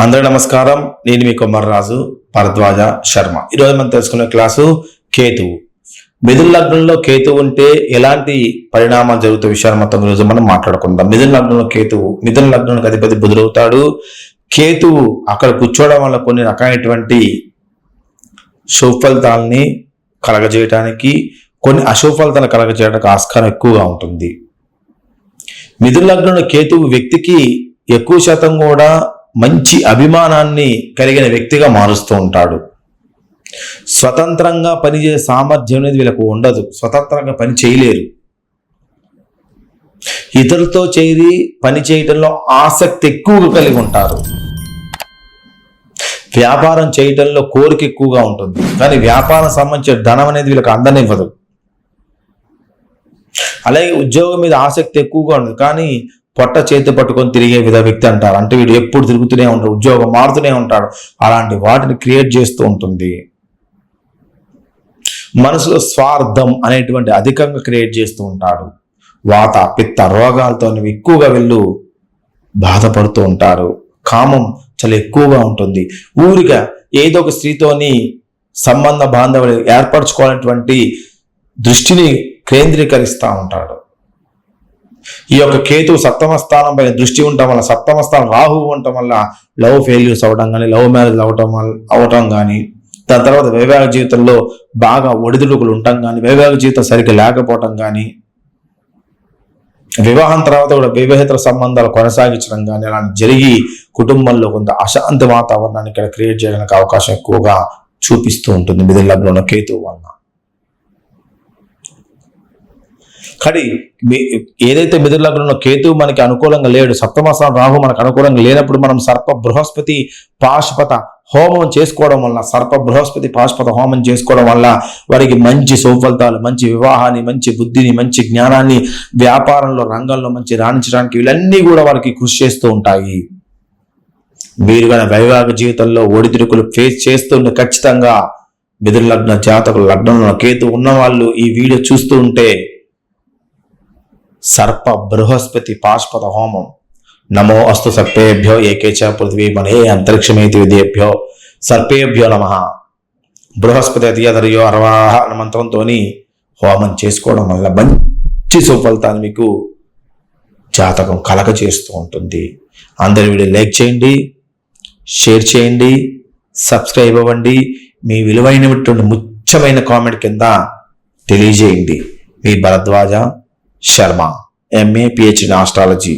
అందరూ నమస్కారం. నేను మీ కుమారరాజు భరద్వాజ శర్మ. ఈరోజు మనం తెలుసుకునే క్లాసు కేతువు. మిథున లగ్నంలో కేతువు ఉంటే ఎలాంటి పరిణామాలు జరుగుతాయి విషయాలు మొత్తం ఈరోజు మనం మాట్లాడుకుందాం. మిథున లగ్నంలో కేతువు మిథున లగ్నానికి అధిపతి బుధుడవుతాడు కేతువు అక్కడ కూర్చోవడం వల్ల కొన్ని రకమైనటువంటి శుభ కలగజేయటానికి కలగజేయడానికి కొన్ని అశుభఫలితాలు కలగజేయడానికి ఆస్కారం ఎక్కువగా ఉంటుంది. మిథున లగ్నంలో కేతువు వ్యక్తికి ఎక్కువ శాతం కూడా మంచి అభిమానాన్ని కలిగిన వ్యక్తిగా మారుస్తూ ఉంటాడు. స్వతంత్రంగా పనిచేసే సామర్థ్యం అనేది వీళ్ళకు ఉండదు. స్వతంత్రంగా పని చేయలేరు. ఇతరులతో చేరి పని చేయటంలో ఆసక్తి ఎక్కువగా కలిగి ఉంటారు. వ్యాపారం చేయటంలో కోరిక ఎక్కువగా ఉంటుంది. కానీ వ్యాపారం సంబంధించిన ధనం అనేది వీళ్ళకి అందనివ్వదు. అలాగే ఉద్యోగం మీద ఆసక్తి ఎక్కువగా ఉంటుంది. కానీ పొట్ట చేతి పట్టుకొని తిరిగే విధ వ్యక్తి అంటారు. అంటే వీడు ఎప్పుడు తిరుగుతూనే ఉంటాడు ఉద్యోగం మారుతూనే ఉంటాడు. అలాంటి వాటిని క్రియేట్ చేస్తూ ఉంటుంది. మనసులో స్వార్థం అనేటువంటి అధికంగా క్రియేట్ చేస్తూ ఉంటాడు. వాత పిత్త రోగాలతో ఎక్కువగా వెళ్ళు బాధపడుతూ ఉంటారు. కామం చాలా ఎక్కువగా ఉంటుంది. ఊరిగా ఏదో ఒక స్త్రీతోని సంబంధ బాంధవులు ఏర్పరచుకోవాలనేటువంటి దృష్టిని కేంద్రీకరిస్తూ ఉంటాడు. ఈ యొక్క కేతు సప్తమ స్థానం పైన దృష్టి ఉండటం వల్ల సప్తమ స్థానం రాహువు ఉండటం వల్ల లవ్ ఫెయిల్యూర్స్ అవ్వడం కానీ లవ్ మ్యారేజ్ అవటం వల్ల అవటం కానీ దాని తర్వాత వైవాహిక జీవితంలో బాగా ఒడిదుడుకులు ఉండటం కానీ వైవాహిక జీవితం సరిగ్గా లేకపోవటం కానీ వివాహం తర్వాత కూడా వివాహేతర సంబంధాలు కొనసాగించడం కానీ అలాంటి జరిగి కుటుంబంలో కొంత అశాంతి వాతావరణాన్ని ఇక్కడ క్రియేట్ చేయడానికి అవకాశం ఎక్కువగా చూపిస్తూ ఉంటుంది మిథున లగ్నంలో కేతువు వలన. కానీ ఏదైతే మిథున ఉన్న కేతువు మనకి అనుకూలంగా లేడు సప్తమాసం రాహు మనకు అనుకూలంగా లేనప్పుడు మనం సర్ప బృహస్పతి పాశుపత హోమం చేసుకోవడం వల్ల సర్ప బృహస్పతి పాశుపత హోమం చేసుకోవడం వల్ల వారికి మంచి సౌఫలితాలు మంచి వివాహాన్ని మంచి బుద్ధిని మంచి జ్ఞానాన్ని వ్యాపారంలో రంగంలో మంచి రాణించడానికి వీళ్ళన్నీ కూడా వారికి కృషి చేస్తూ ఉంటాయి. మీరు కానీ వైవాహిక జీవితంలో ఒడిదుడుకులు ఫేస్ చేస్తుంటే ఖచ్చితంగా మిథున లగ్న జాతకులు లగ్నంలో కేతు ఉన్నవాళ్ళు ఈ వీడియో చూస్తూ ఉంటే సర్ప బృహస్పతి పాశుపత హోమం. నమో అస్తు సర్పేభ్యో ఏకేచ పృథ్వీ మనే అంతరిక్షమేతి విధేభ్యో సర్పేభ్యో నమ. బృహస్పతి అతియధర్యో అరవాహ అన్న మంత్రంతో హోమం చేసుకోవడం వల్ల మంచి సుఫలితాన్ని మీకు జాతకం కలగ చేస్తూ ఉంటుంది. అందరి వీడియో లైక్ చేయండి షేర్ చేయండి సబ్స్క్రైబ్ అవ్వండి. మీ విలువైనటువంటి ముఖ్యమైన కామెంట్ కింద తెలియజేయండి. మీ Bharadwaja Sharma M A P H D astrology